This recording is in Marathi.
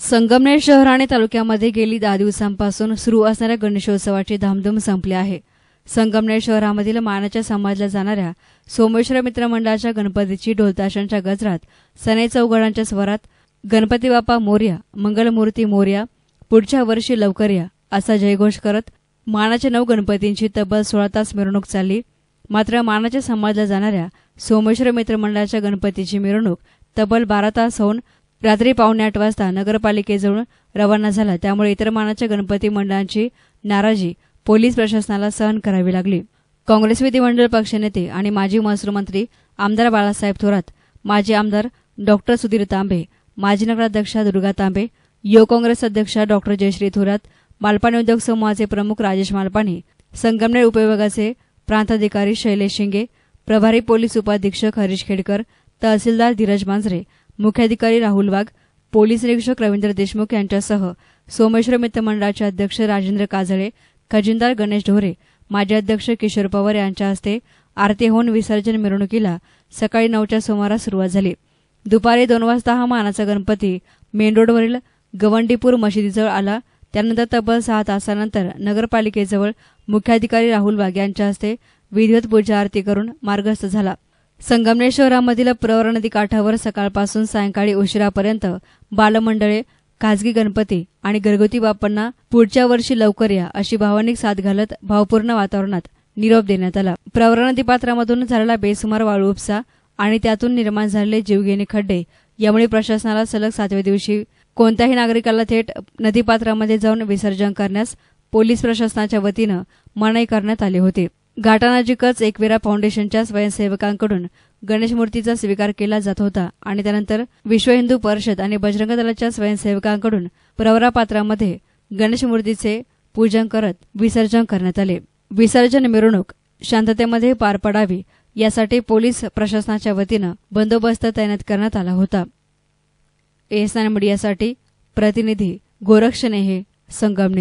संगमनेर शहर आणि तालुक्यामध्ये गेली दहा दिवसांपासून सुरू असणाऱ्या गणेशोत्सवाची धामधूम संपली आहे. संगमनेर शहरामधील मानाच्या समाजल्या जाणाऱ्या सोमेश्वर मित्र मंडळाच्या गणपतीची ढोलताशांच्या गजरात सने चौघडांच्या स्वरात गणपती बाप्पा मोर्या मंगलमूर्ती मोर्या पुढच्या वर्षी लवकर या असा जयघोष करत मानाच्या नऊ गणपतींची तब्बल सोळा तास मिरवणूक चालली. मात्र मानाच्या समाजल्या जाणाऱ्या सोमेश्वर मित्र मंडळाच्या गणपतीची मिरवणूक तब्बल बारा तास होऊन रात्री पावणे आठ वाजता नगरपालिकेजवळ रवाना झाला. त्यामुळे इतर मानाच्या गणपती मंडळांची नाराजी पोलीस प्रशासनाला सहन करावी लागली. काँग्रेस विधिमंडळ पक्षनेते आणि माजी महसूल मंत्री आमदार बाळासाहेब थोरात माजी आमदार डॉक्टर सुधीर तांबे माजी नगराध्यक्षा दुर्गा तांबे युवक काँग्रेस अध्यक्षा डॉक्टर जयश्री थोरात मालपाणी उद्योग समूहाचे प्रमुख राजेश मालपाणी संगमनेर उपविभागाचे प्रांताधिकारी शैलेश शिंगे प्रभारी पोलीस उपाधीक्षक हरीश खेडकर तहसीलदार धीरज मांजरे मुख्याधिकारी राहुल वाघ पोलीस निरीक्षक रवींद्र देशमुख यांच्यासह सोमेश्वर मित्र मंडळाचे अध्यक्ष राजेंद्र काजळे खजिनदार गणेश ढोरे माजी अध्यक्ष किशोर पवार यांच्या हस्ते आरती होऊन विसर्जन मिरवणुकीला सकाळी नऊच्या सुमारास सुरुवात झाली. दुपारी दोन वाजता हा मानाचा गणपती मेन रोडवरील गवंडीपूर मशिदीजवळ आला. त्यानंतर तब्बल सहा तासानंतर नगरपालिकेजवळ मुख्याधिकारी राहुल वाघ यांच्या हस्ते विधिवत पूजा आरती करून मार्गस्थ झाला. संगमनेर शहरामधील प्रवरा नदी काठावर सकाळपासून सायंकाळी उशिरापर्यंत बालमंडळे खाजगी गणपती आणि घरगुती बाप्पांना पुढच्या वर्षी लवकर या अशी भावनिक साथ घालत भावपूर्ण वातावरणात निरोप देण्यात आला. प्रवरा नदी पात्रामधून झालेला बेसुमार वाळू उपसा आणि त्यातून निर्माण झालेले जीवघेणे खड्डे यामुळे प्रशासनाला सलग सातव्या दिवशी कोणत्याही नागरिकाला थेट नदीपात्रामध्ये जाऊन विसर्जन करण्यास पोलीस प्रशासनाच्या वतीनं मनाई करण्यात आली होती. घाटानाजिकच एकविरा फाउंडेशनच्या स्वयंसेवकांकडून गणेश मूर्तीचा स्वीकार केला जात होता आणि त्यानंतर विश्व हिंदू परिषद आणि बजरंग दलाच्या स्वयंसेवकांकडून प्रवरापात्रामध्ये गणेशमूर्तीचे गणेश मूर्तीचे पूजन करत विसर्जन करण्यात आले. विसर्जन मिरवणूक शांततेमध्ये पार पडावी यासाठी पोलीस प्रशासनाच्या वतीनं बंदोबस्त तैनात करण्यात आला होता. एएसआय मीडियासाठी प्रतिनिधी गोरक्ष हे संगमनेर.